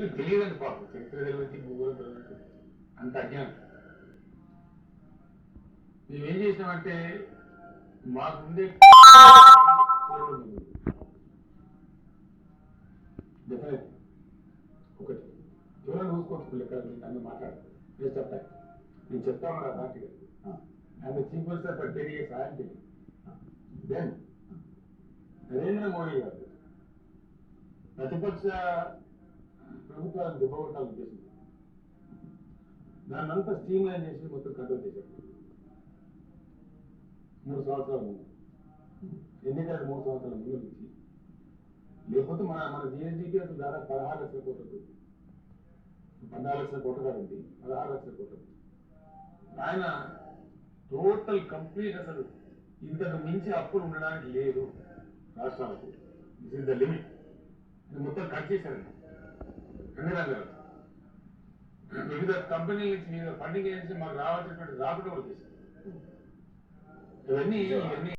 మీకు తెలియదండి పాపం చరిత్ర తెలియదు భూగోళం తెలియదు. అంత అజ్ఞానం. మేమేం చేసినామంటే మాకుండే డెఫినెట్ ఒకటి. ఎవరైనా చూసుకోవచ్చు లెక్క నన్ను మాట్లాడు. నేను చెప్తాను నేను చెప్తాను నా దాంట్లో and chief minister for ten years ఆయన దెన్ నరేంద్ర మోడీ గారు ప్రతిపక్ష ప్రభుత్వాన్ని దెబ్బకొట్టాలని ఉద్దేశం దాన్ని అంతా స్ట్రీమ్ లైన్ చేసి మొత్తం కంట్రోల్ చేశారు. మూడు సంవత్సరాల ముందు. ఎన్నికలకు మూడు సంవత్సరాల ముందు నుంచి. లేకపోతే మన మన జిఎస్డిపి అసలు దాదాపు పదహారు లక్షల కోట్లు పద్నాలుగు లక్షల కోట్లు కాదండి పదహారు లక్షల కోట్లు ఆయన టోటల్ కంప్లీట్ అసలు ఇంతకు మించి అప్పులు ఉండడానికి లేదు రాష్ట్రాలకు. దిస్ ఇస్ ద లిమిట్ మొత్తం కట్ చేశారండి. అన్ని రంగాలు వివిధ కంపెనీల నుంచి వివిధ ఫండింగ్ ఏజెన్సీ మాకు రావాల్సినటువంటి రాకుండా కూడా ఇవన్నీ ఇవన్నీ